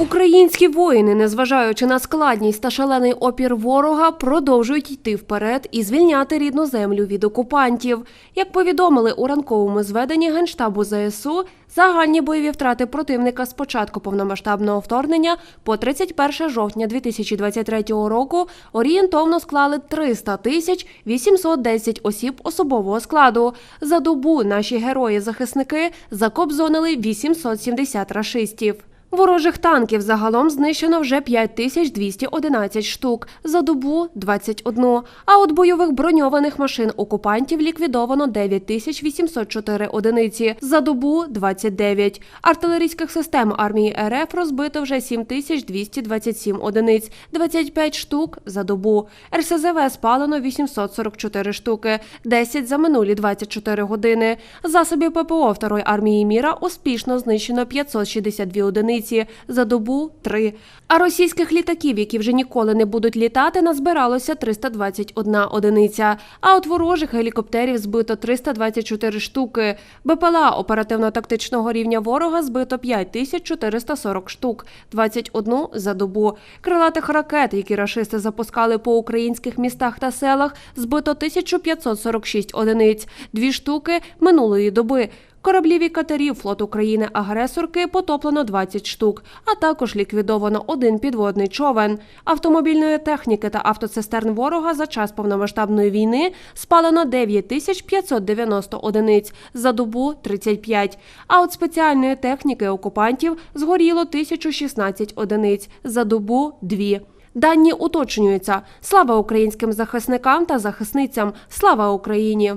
Українські воїни, незважаючи на складність та шалений опір ворога, продовжують йти вперед і звільняти рідну землю від окупантів. Як повідомили у ранковому зведенні Генштабу ЗСУ, загальні бойові втрати противника з початку повномасштабного вторгнення по 31 жовтня 2023 року орієнтовно склали 300 тисяч 810 осіб особового складу. За добу наші герої-захисники закобзонили 870 рашистів. Ворожих танків загалом знищено вже 5211 штук, за добу – 21. А от бойових броньованих машин окупантів ліквідовано 9804 одиниці, за добу – 29. Артилерійських систем армії РФ розбито вже 7227 одиниць, 25 штук за добу. РСЗВ спалено 844 штуки, 10 за минулі 24 години. Засобів ППО Второї армії міра успішно знищено 562 одиниці, за добу – 3. А російських літаків, які вже ніколи не будуть літати, назбиралося 321 одиниця. А от ворожих гелікоптерів збито 324 штуки. БПЛА оперативно-тактичного рівня ворога збито 5440 штук, 21 за добу. Крилатих ракет, які рашисти запускали по українських містах та селах, збито 1546 одиниць, дві штуки минулої доби. Кораблів і катерів флот України-агресорки потоплено 20 штук, а також ліквідовано один підводний човен. Автомобільної техніки та автоцистерн ворога за час повномасштабної війни спалено 9590 одиниць, за добу – 35. А от спеціальної техніки окупантів згоріло 1016 одиниць, за добу – 2. Дані уточнюються. Слава українським захисникам та захисницям! Слава Україні!